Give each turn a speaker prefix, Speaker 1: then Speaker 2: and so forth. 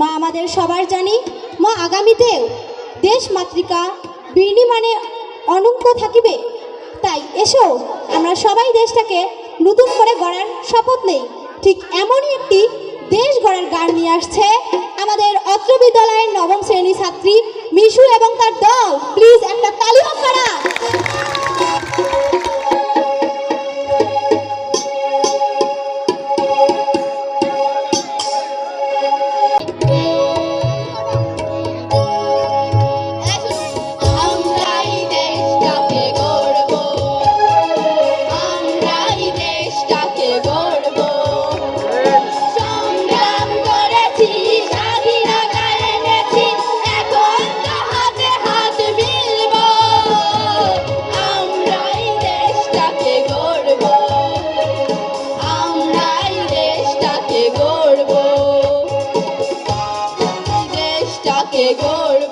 Speaker 1: মা আমাদের সবার জানি। মা আগামীতেও দেশ মাতৃকা বিনিমানে অনঙ্ক থাকিবে। তাই এসো, আমরা সবাই দেশটাকে নতুন করে গড়ার শপথ নেই। ঠিক এমনই একটি দেশ গড়ার গান নিয়ে আসছে আমাদের অত্র বিদ্যালয়ের নবম শ্রেণি ছাত্রী মিশু এবং তার
Speaker 2: গড়ব